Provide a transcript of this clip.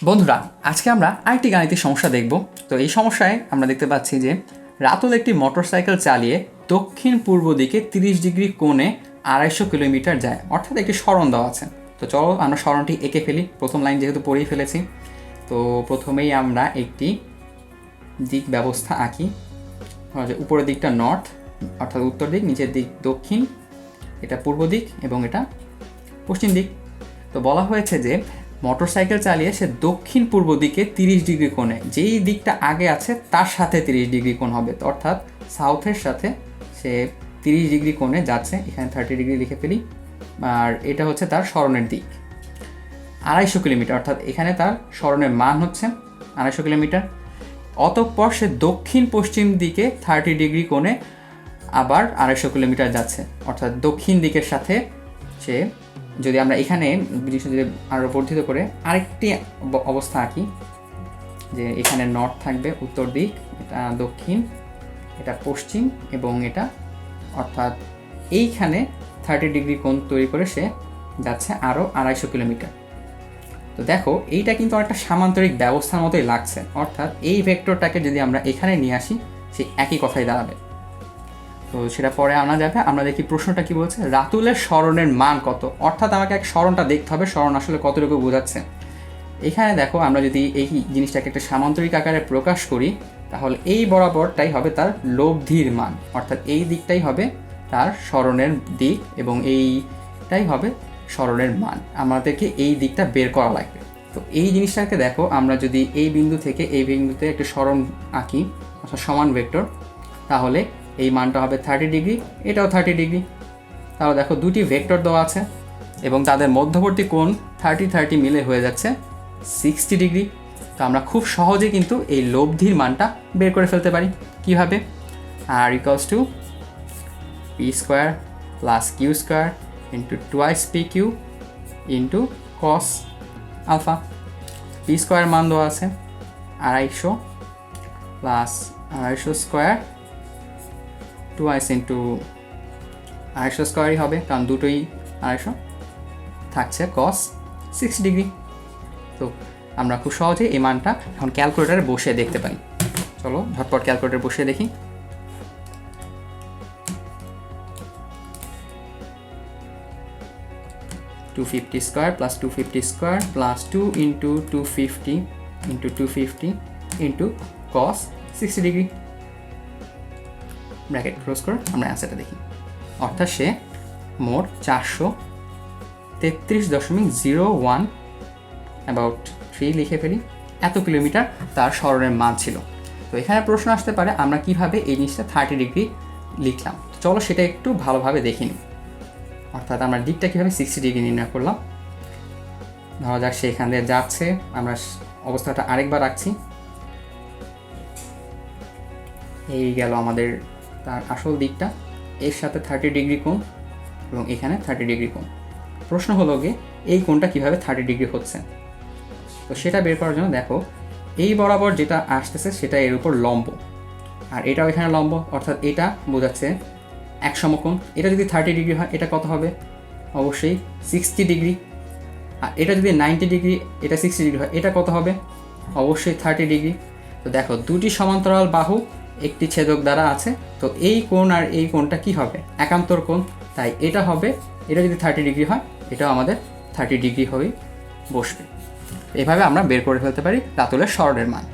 বন্ধুরা, আজকে আমরা আরেকটি গাণিতিক সমস্যা দেখব। তো এই সমস্যায় আমরা দেখতে পাচ্ছি যে, রাতুল একটি মোটরসাইকেল চালিয়ে দক্ষিণ পূর্ব দিকে তিরিশ ডিগ্রি কোণে আড়াইশো কিলোমিটার যায়, অর্থাৎ একটি সরণ দেওয়া আছে। তো চলো আমরা সরণটি এঁকে ফেলি। প্রথম লাইন যেহেতু পড়েই ফেলেছি, তো প্রথমেই আমরা একটি দিক ব্যবস্থা আঁকি। উপরের দিকটা নর্থ, অর্থাৎ উত্তর দিক, নিচের দিক দক্ষিণ, এটা পূর্ব দিক এবং এটা পশ্চিম দিক। তো বলা হয়েছে যে মোটরসাইকেল চালিয়ে সে দক্ষিণ পূর্ব দিকে তিরিশ ডিগ্রি কোণে, যেই দিকটা আগে আছে তার সাথে তিরিশ ডিগ্রি কোণ হবে। অর্থাৎ সাউথের সাথে সে তিরিশ ডিগ্রি কোণে যাচ্ছে, এখানে থার্টি ডিগ্রি লিখে ফেলি, আর এটা হচ্ছে তার স্মরণের দিক। আড়াইশো কিলোমিটার, অর্থাৎ এখানে তার স্মরণের মান হচ্ছে আড়াইশো কিলোমিটার। অতঃপর সে দক্ষিণ পশ্চিম দিকে থার্টি ডিগ্রি কোণে আবার আড়াইশো কিলোমিটার যাচ্ছে, অর্থাৎ দক্ষিণ দিকের সাথে সে যদি আমরা এখানে জিনিসটা যদি আরও বর্ধিত করে, আরেকটি অব- অবস্থা আঁকি যে এখানে নর্থ থাকবে, উত্তর দিক, এটা দক্ষিণ, এটা পশ্চিম এবং এটা, অর্থাৎ এইখানে থার্টি ডিগ্রি কোণ তৈরি করে সে যাচ্ছে আরও আড়াইশো কিলোমিটার। তো দেখো, এইটা কিন্তু একটা সামান্তরিক ব্যবস্থার মতোই লাগছে। অর্থাৎ এই ভেক্টরটাকে যদি আমরা এখানে নিয়ে আসি, সে একই কথাই দাঁড়াবে। তো সেটা পরে আনা যাবে। আমরা দেখি প্রশ্নটা কি বলছে? রাতুলের স্মরণের মান কত? অর্থাৎ আমাকে এক স্মরণটা দেখতে হবে, স্মরণ আসলে কতটুকু বোঝাচ্ছে? এখানে দেখো, আমরা যদি এই জিনিসটাকে একটা সামান্তরিক আকারে প্রকাশ করি, তাহলে এই বরাবরটাই হবে তার লব্ধির মান। অর্থাৎ এই দিকটাই হবে তার স্মরণের দিক এবং এইটাই হবে স্মরণের মান। আমাদেরকে এই দিকটা বের করা লাগবে। তো এই জিনিসটাকে দেখো, আমরা যদি এই বিন্দু থেকে এই বিন্দুতে একটা স্মরণ আঁকি, অর্থাৎ সমান ভেক্টর, তাহলে এই মানটা হবে থার্টি ডিগ্রি এটাও থার্টি ডিগ্রি তাহলে দেখো দুটি ভেক্টর দেওয়া আছে এবং তাদের মধ্যবর্তী কোণ থার্টি থার্টি মিলে হয়ে যাচ্ছে সিক্সটি ডিগ্রি তো আমরা খুব সহজে কিন্তু এই লব্ধির মানটা বের করে ফেলতে পারি। কীভাবে? R equals two P square plus Q square into twice P Q into cos alpha P square মান দেওয়া আছে আড়াইশো প্লাস আড়াইশো স্কোয়ার টুয়াইস ইন্টু আড়াইশো স্কোয়ারই হবে, কারণ দুটোই আড়াইশো। থাকছে কস সিক্স ডিগ্রি তো আমরা খুব সহজে এই মানটা এখন ক্যালকুলেটারে বসে দেখতে পারি। চলো ঝটপট ক্যালকুলেটার বসে দেখি। Two fifty square plus two fifty square plus two into two fifty into two fifty into cos sixty degree bracket close করে, আমরা অ্যান্সারটা দেখি। অর্থাৎ সে মোট চারশো তেত্রিশ দশমিক জিরো ওয়ান অ্যাবাউট থ্রি লিখে ফেলি। এত কিলোমিটার তার স্মরণের মান ছিল। তো এখানে প্রশ্ন আসতে পারে, আমরা কীভাবে এই জিনিসটা থার্টি ডিগ্রি লিখলাম? চলো সেটা একটু ভালোভাবে দেখে নিই। অর্থাৎ আমরা দিকটা কীভাবে সিক্সটি ডিগ্রি নির্ণয় করলাম। ধরা যাক সে এখান দিয়ে যাচ্ছে, আমরা অবস্থাটা আরেকবার রাখছি। এই গেল আমাদের তার আসল দিকটা, এর সাথে থার্টি ডিগ্রি কোণ এবং এখানে থার্টি ডিগ্রি কোণ। প্রশ্ন হলো গিয়ে, এই কোণটা কীভাবে থার্টি ডিগ্রি হচ্ছে? তো সেটা বের করার জন্য দেখো, এই বরাবর যেটা আসতেছে সেটা এর উপর লম্ব। আর এটাও এখানে লম্ব, অর্থাৎ এটা বোঝাচ্ছে এক সমকোণ। এটা যদি থার্টি ডিগ্রি হয়, এটা কত হবে? অবশ্যই সিক্সটি ডিগ্রি। আর এটা যদি নাইনটি ডিগ্রি, এটা সিক্সটি ডিগ্রি হয়, এটা কত হবে? অবশ্যই থার্টি ডিগ্রি। তো দেখো, দুটি সমান্তরাল বাহু একটি ছেদক দ্বারা আছে। তো এই কোণ আর এই কোণটা কি হবে? একান্তর কোণ। তাই এটা হবে, এটা যদি থার্টি ডিগ্রি হয়, এটাও আমাদের থার্টি ডিগ্রি হয়েই বসবে। এভাবে আমরা বের করে ফেলতে পারি রাতুলের স্মরণের মান।